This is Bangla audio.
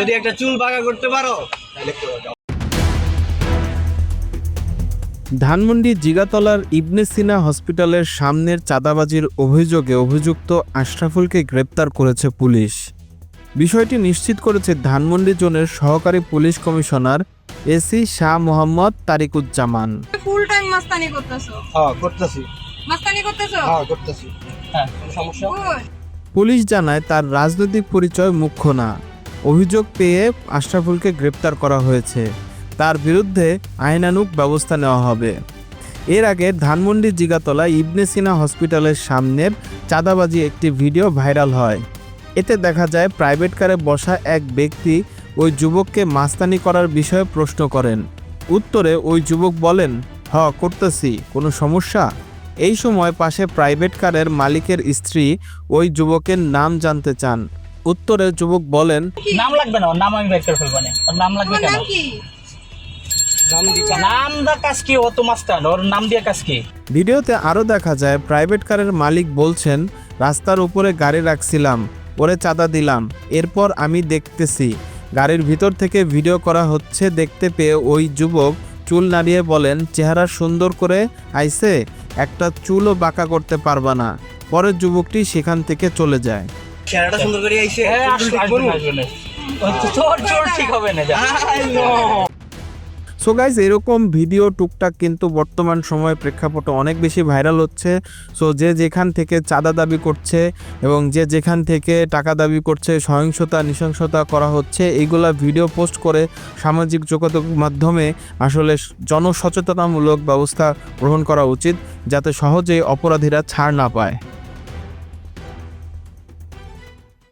যদি একটা চুল বাঁকা করতে পারো। ধানমন্ডি জিগাতলার ইবনে সিনা হসপিটালের সামনের চাঁদাবাজির অভিযোগে অভিযুক্ত আশরাফুলকে গ্রেপ্তার করেছে পুলিশ। বিষয়টি নিশ্চিত করেছে ধানমন্ডি জোনের সহকারী police commissioner AC Shah Mohammad Tarikuzzaman. Full time মাস্তানি করতেছো? হ্যাঁ করতেছি। মাস্তানি করতেছো? হ্যাঁ করতেছি। হ্যাঁ সমস্যা? পুলিশ জানায় তার রাজনৈতিক পরিচয় মুখ্য না। অভিযোগ পেয়ে আশরাফুলকে গ্রেপ্তার করা হয়েছে। তার বিরুদ্ধে আইনানুগ ব্যবস্থা নেওয়া হবে। এর আগে ধানমন্ডি জিগাতলা ইবনে সিনা হসপিটালের সামনের চাঁদাবাজি একটি ভিডিও ভাইরাল হয়। এতে দেখা যায়, প্রাইভেট কারে বসা এক ব্যক্তি ওই যুবককে মাস্তানি করার বিষয়ে প্রশ্ন করেন। উত্তরে ওই যুবক বলেন, হ, করতেছি, কোনো সমস্যা? এই সময় পাশে প্রাইভেট কারের মালিকের স্ত্রী ওই যুবকের নাম জানতে চান। উত্তরে যুবক বলেন নাম লাগবে না নাম আমি বের করে ফেলব না। নাম লাগবে কেন? নাম কি? নাম দিচ্ছি নাম দা কাজ কি? ও তো মাস্টার ওর নাম দিয়ে কাজ কি? ভিডিওতে আরও দেখা যায় প্রাইভেট কারের মালিক বলছেন রাস্তার উপরে গাড়ি রাখছিলাম ওরে চাঁদা দিলাম এরপর আমি দেখতেছি। গাড়ির ভিতর থেকে ভিডিও করা হচ্ছে দেখতে পেয়ে ওই যুবক চুল নাড়িয়ে বলেন চেহারা সুন্দর করে আইছে একটা চুলও বাঁকা করতে পারবা না। পরে যুবকটি সেখান থেকে চলে যায়। চেহারাটা সুন্দর করে আইছে। হ্যাঁ ঠিক হবে না সো গাইজ এরকম ভিডিও টুকটাক কিন্তু বর্তমান সময়ে প্রেক্ষাপটে অনেক বেশি ভাইরাল হচ্ছে। সো যে যেখান থেকে চাঁদা দাবি করছে এবং যে যেখান থেকে টাকা দাবি করছে সহিংসতা নৃশংসতা করা হচ্ছে এইগুলা ভিডিও পোস্ট করে সামাজিক যোগাযোগ মাধ্যমে আসলে জনসচেতনামূলক ব্যবস্থা গ্রহণ করা উচিত যাতে সহজেই অপরাধীরা ছাড় না পায়।